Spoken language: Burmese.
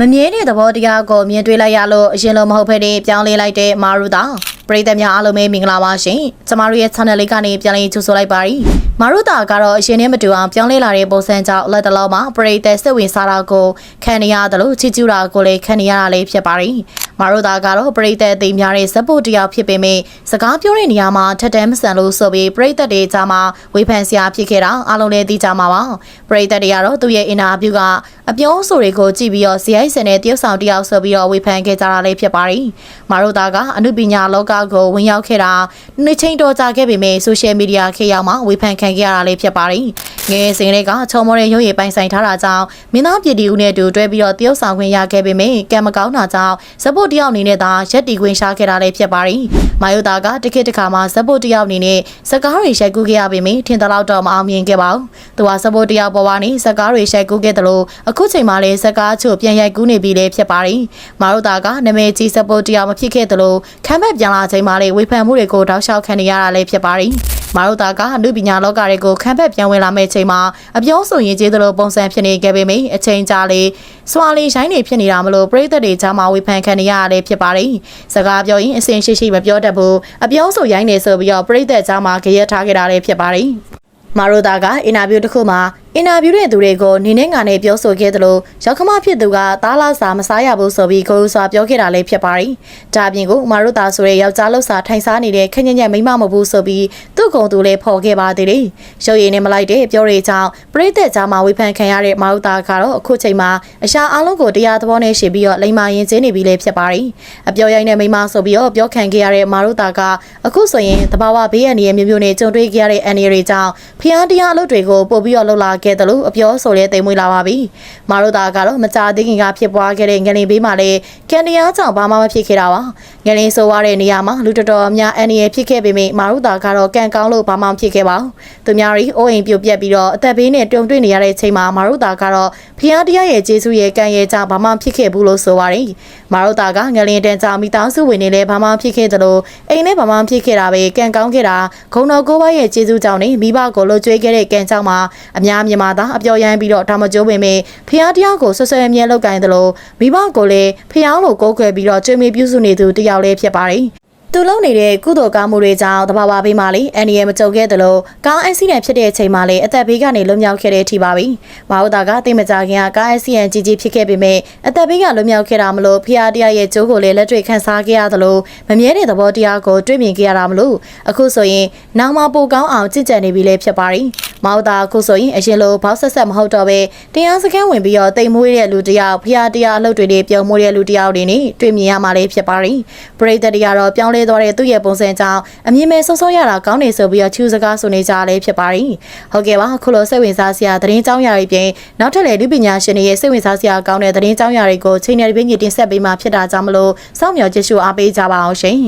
မမြဲတဲ့သဘောတရားကိုမြင်တွေ့လိုက်ရလို့အရင်လိုမဟုတ်ဘဲနဲ့ပြောင်းလဲလိုက်တဲ့မာရူတာပရိသတ်များအားလုံးပဲမင်္ဂလာပါရှင်ကျမတို့ရဲ့ channel လေးကနေပြန်လည်ကြိုဆိုလိုက်ပါရီ မာရူတာကတော့အရင်နဲ့မတူအောင်ပြောင်းလဲလာတဲ့ပုံစံကြောင့်လက်တလုံးမှာပရိသတ်စိတ်ဝင်စားတာကိုခံနေရတယ်လို့ချစ်ကျူတာကိုလည်းခံနေရတာလေးဖြစ်ပါရီမာရူတာကတော့ပရိသတ်အသိများတဲ့ဇက်ဖို့တရားဖြစ်ပေမဲ့စကားပြောတဲ့နေရာမှာထက်တမ်းမဆန်လို့ဆိုပြီးပရိသတ်တွေကြားမှာဝေဖန်စရာဖြစ်ခဲ့တာအားလုံးလည်းသိကြမှာပါပရိသတ်တွေကတော့သူ့ရဲ့အင်တာဗျူးကအပြောအဆိုတွေကိုကြည့်ပြီးတော့ဇီအိုက်စင်နဲ့တရုတ်ဆောင်တယောက်ဆိုပြီးတော့ဝေဖန်ခဲ့ကြတာလေးဖြစ်ပါရီမာရူတာကအမှုပညာလောကကိုဝင်ရောက်ခဲ့တာနှစ်ချိန်တော်ကြာခဲ့ပေမဲ့ဆိုရှယ်မီဒီယာခေတ်ရောက်မှဝေဖန်ခံခဲ့ရတာလေးဖြစ်ပါရီငယ်စဉ်တွေကချုံမောတဲ့ရုပ်ရည်ပိုင်ဆိုင်ထားတာကြောင့်မင်းသားပြည်တီဦးနဲ့တူတွဲပြီးတော့တရုတ်ဆောင်ခွင့်ရခဲ့ပေမဲ့ကံမကောင်းတာကြောင့်ဇက်ဖို့တယောက်အနေနဲ့သာရက်တီခွင့်ရှာခဲ့တာလေးဖြစ်ပါရီမာယိုတာကတခေတ်တစ်ခါမှဇက်ဖို့တယောက်အနေနဲ့စကားတွေရိုက်ကူးခဲ့ရပေမဲ့ထင်သလောက်တော့မအောင်မြင်ခဲ့ပါဘူးသူကဇက်ဖို့တယောက်ပေါ်ကနေစကားတွေရိုက်ကူးခဲ့တယ်လို့အခုချိန်မှာလည်းစကားချို့ပြန်ရိုက်ကူးနေပြီလေဖြစ်ပါရီမာယိုတာကနာမည်ကြီးဇက်ဖို့တယောက်မဖြစ်ခဲ့တယ်လို့ခံဘက်ပြန်လာချိန်မှာလည်းဝေဖန်မှုတွေကိုတောက်လျှောက်ခံနေရတာလည်းဖြစ်ပါရီ မာရိုတာကအမှုပညာလောကတွေကိုခံဘက်ပြန်ဝင်လာမဲ့ချိန်မှာအပြောဆိုရင်ကျေးသလိုပုံစံဖြစ်နေခဲ့ပေမယ့်အချိန်ကြာလေစွာလီရှိုင်းနေဖြစ်နေတာမလို့ပြည်သက်တွေကြားမှာဝေဖန်ခံနေရတာဖြစ်ပါတယ်။စကားပြောရင်အစင်ရှိရှိမပြောတတ်ဘူးအပြောဆိုရိုင်းနေဆိုပြီးတော့ပြည်သက်ကြားမှာကြရက်ထားခဲ့တာလည်းဖြစ်ပါတယ်။မာရိုတာကအင်တာဗျူးတစ်ခုမှာ အင်တာဗျူးတဲ့သူတွေကိုနေနဲ့ငါနဲ့ပြောဆိုခဲ့သလိုရောက်ခမဖြစ်သူကသားလာစာမစားရဘူးဆိုပြီးကိုယ်စွာပြောခဲ့တာလည်းဖြစ်ပါတယ်။ဒါပြင်ကိုမာရိုတာဆိုတဲ့ယောက်ျားလောက်စာထိုင်စားနေတဲ့ခက်ညက်ညက်မိမမဟုတ်ဘူးဆိုပြီးသူ့ကုံသူလည်းဖော်ခဲ့ပါသေးတယ်။ရုပ်ရည်နဲ့မလိုက်တဲ့ပြောတွေကြောင့်ပရိသတ်ကြားမှာဝေဖန်ခံရတဲ့မာရိုတာကတော့အခုချိန်မှာအရှာအလုံးကိုတရားသဘောနဲ့ရှင်းပြီးတော့လိမ္မာရင်ကျင်းနေပြီလည်းဖြစ်ပါတယ်။အပြောရိုင်းတဲ့မိမဆိုပြီးတော့ပြောခံခဲ့ရတဲ့မာရိုတာကအခုဆိုရင်တဘာဝဘေးအန္တရာယ်မျိုးမျိုးနဲ့ကြုံတွေ့ခဲ့ရတဲ့အန္တရာယ်တွေကြောင့်ဖျားတရားအလုပ်တွေကိုပို့ပြီးတော့လှုပ်လာခဲ့တယ်လို့အပြောဆိုလဲတိမ်မွေးလာပါပြီ။မာရိုတာကတော့မကြသေးခင်ကဖြစ်ပွားခဲ့တဲ့ငလင်ဘေးမှာလည်းကန်တရားကြောင့်ဘာမှမဖြစ်ခဲ့တာပါ။ ငလင်ဆိုရတဲ့နေရာမှာလူတော်တော်များအန္တရာယ်ဖြစ်ခဲ့ပေမဲ့မာရိုတာကတော့ကံကောင်းလို့ဘာမှမဖြစ်ခဲ့ပါဘူး။သူများရီအိုးအိမ်ပြုတ်ပြက်ပြီးတော့အသက်ဘေးနဲ့တုံတွေ့နေရတဲ့ချိန်မှာမာရိုတာကတော့ဖျားတရားရဲ့ကျေးဇူးရဲ့ကံရဲ့ကြောင့်ဘာမှဖြစ်ခဲ့ဘူးလို့ဆိုပါတယ်။မာရိုတာကငလင်တန်ကြောင့်မိသားစုဝင်တွေလည်းဘာမှဖြစ်ခဲ့သလိုအိမ်နဲ့ဘာမှဖြစ်ခဲ့တာပဲကံကောင်းခဲ့တာဂုံတော်ကိုဘရဲ့ကျေးဇူးကြောင့်နေမိဘကိုလှုပ်ကြွေးခဲ့တဲ့ကံကြောင့်မှာအများမြန်မာသားအပျော်ရမ်းပြီးတော့ဒါမကျိုးပင်ပေဖျားတရားကိုဆွဆွဲအမြဲလောက်ကင်သလိုမိဘကိုလည်းဖျားလိုကိုးကွယ်ပြီးတော့ကျွေးမေပြုစုနေသူတယောက်လေးဖြစ်ပါတယ်သူလုံနေတဲ့ကုသိုလ်ကောင်းမှုတွေကြောင့်တဘာဝဘေးမှာလေအန်ဒီရဲ့မကြုံခဲ့သလိုကားအက်ဆီဒန့်ဖြစ်တဲ့အချိန်မှာလေအသက်ဘေးကနေလွတ်မြောက်ခဲ့တဲ့အထိပါပဲ။မဟုတ်တာကတိတ်မကြခင်ကကားအက်ဆီဒန့်ကြီးကြီးဖြစ်ခဲ့ပေမဲ့အသက်ဘေးကလွတ်မြောက်ခဲ့တာမလို့ဖျားတရားရဲ့ကျိုးကိုလည်းလက်တွေ့ခံစားခဲ့ရသလိုမမြဲတဲ့သဘောတရားကိုတွေ့မြင်ခဲ့ရတာမလို့အခုဆိုရင်နောင်မပိုကောင်းအောင်ကြင်ကြံနေပြီလေဖြစ်ပါရီ။မဟုတ်တာအခုဆိုရင်အရင်လိုဘောက်ဆက်ဆက်မဟုတ်တော့ပဲတရားစခန်းဝင်ပြီးတော့တိမ်မွေးတဲ့လူတယောက်ဖျားတရားအလုပ်တွေနဲ့ပြုံမွေးတဲ့လူတယောက်တွေနဲ့တွေ့မြင်ရမှာလေဖြစ်ပါရီ။ပရိသတ်တွေကတော့ပြောင်းလဲသွားတဲ့သူ့ရဲ့ပုံစံကြောင့်အမြင်မဲ့ဆော့ဆော့ရတာကောင်းနေဆိုပြီးတော့ချူစကားဆိုနေကြလဲဖြစ်ပါရီဟုတ်ကဲ့ပါခုလိုစိတ်ဝင်စားစရာသတင်းကြောင်းရာတွေပြင်နောက်ထပ်လည်းလူပညာရှင်တွေရဲ့စိတ်ဝင်စားစရာကောင်းတဲ့သတင်းကြောင်းရာတွေကိုချိန်နယ်ပင်းကြီးတင်ဆက်ပေးမှဖြစ်တာကြောင့်မလို့စောင့်မျှော်ကြည့်ရှုအားပေးကြပါအောင်ရှင်